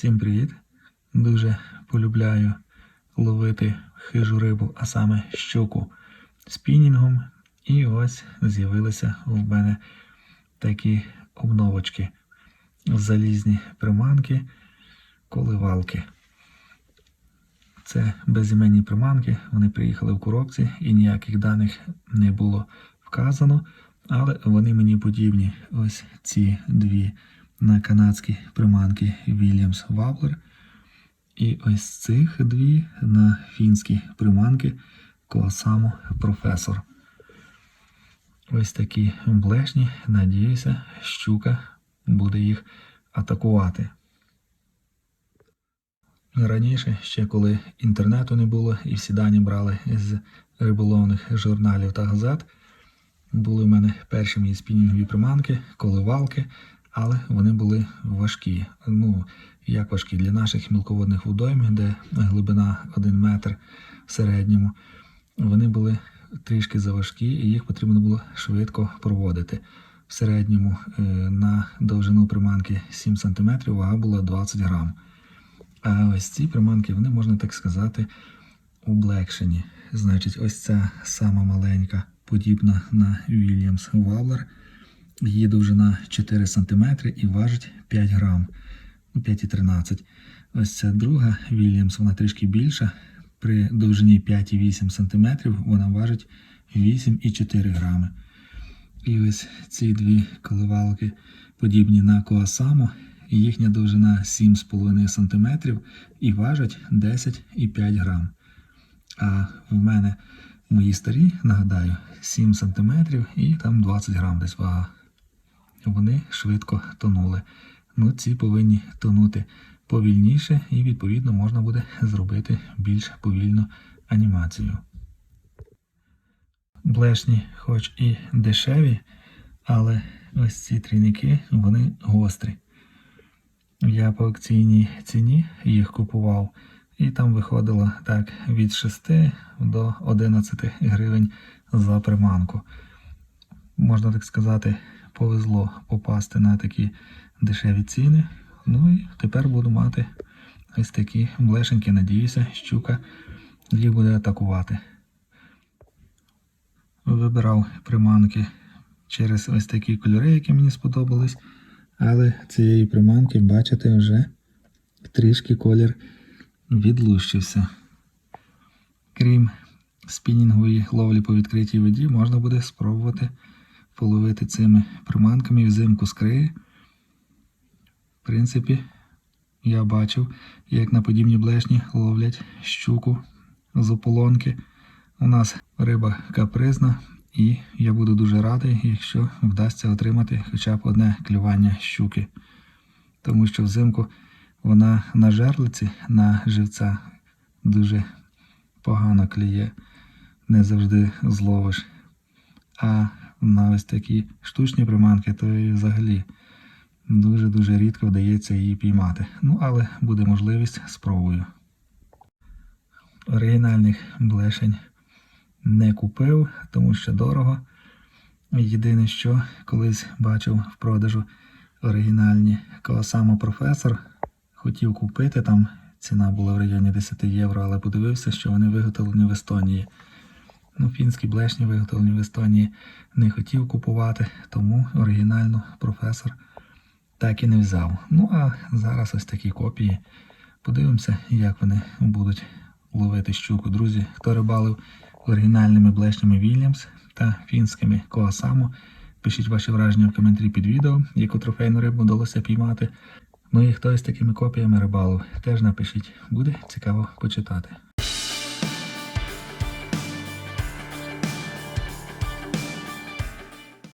Всім привіт! Дуже полюбляю ловити хижу рибу, а саме щуку спінінгом. І ось з'явилися в мене такі обновочки. Залізні приманки, коливалки. Це безіменні приманки. Вони приїхали в коробці і ніяких даних не було вказано, але вони мені подібні. Ось ці дві на канадські приманки Williams Wobbler. І ось цих дві на фінські приманки Коасамо Професор. Ось такі блешні. Надіюся, щука буде їх атакувати. Раніше, ще коли інтернету не було і всі дані брали з риболовних журналів та газет, були в мене перші мої спінінгові приманки, коливалки, але вони були важкі. Ну, як важкі для наших мілководних водойм, де глибина 1 метр в середньому, вони були трішки заважкі і їх потрібно було швидко проводити. В середньому е, на довжину приманки 7 см вага була 20 грам. А ось ці приманки, вони, можна так сказати, облегшені. Значить, ось ця сама маленька, подібна на Williams Wobbler. Її довжина 4 см і важить 5 грам, ну 5,13. Ось ця друга Williams, вона трішки більша. При довжині 5,8 см вона важить 8,4 грами. І ось ці дві коливалки подібні на Коасамо. Їхня довжина 7,5 см і важать 10,5 грам. А в мене мої старі, нагадаю, 7 см і там 20 грам десь вага. Вони швидко тонули. Ну, ці повинні тонути повільніше, і, відповідно, можна буде зробити більш повільну анімацію. Блешні, хоч і дешеві, але ось ці трійники, вони гострі. Я по акційній ціні їх купував, і там виходило так від 6 до 11 гривень за приманку. Можна так сказати, повезло попасти на такі дешеві ціни. Ну і тепер буду мати ось такі блешеньки. Надіюся, щука їх буде атакувати. Вибирав приманки через ось такі кольори, які мені сподобались. Але цієї приманки, бачите, вже трішки колір відлущився. Крім спінінгової ловлі по відкритій воді, можна буде спробувати половити цими приманками взимку з криї. В принципі, я бачив, як на подібні блешні ловлять щуку з ополонки. У нас риба капризна, і я буду дуже радий, якщо вдасться отримати хоча б одне клювання щуки. Тому що взимку вона на жерлиці, на живця дуже погано клює, не завжди зловиш. А на ось такі штучні приманки, то і взагалі дуже-дуже рідко вдається її піймати. Ну, але буде можливість, спробую. Оригінальних блешень не купив, тому що дорого. Єдине, що колись бачив в продажу оригінальні Коасамо Професор. Хотів купити, там ціна була в районі 10 євро, але подивився, що вони виготовлені в Естонії. Ну, Фінські блешні виготовлені в Естонії не хотів купувати, тому оригінальну професор так і не взяв. Ну, а зараз ось такі копії. Подивимося, як вони будуть ловити щуку. Друзі, хто рибалив оригінальними блешнями Williams та фінськими Коасамо. Пишіть ваші враження в коментарі під відео, яку трофейну рибу вдалося піймати. Ну і хто із такими копіями рибалив, теж напишіть, буде цікаво почитати.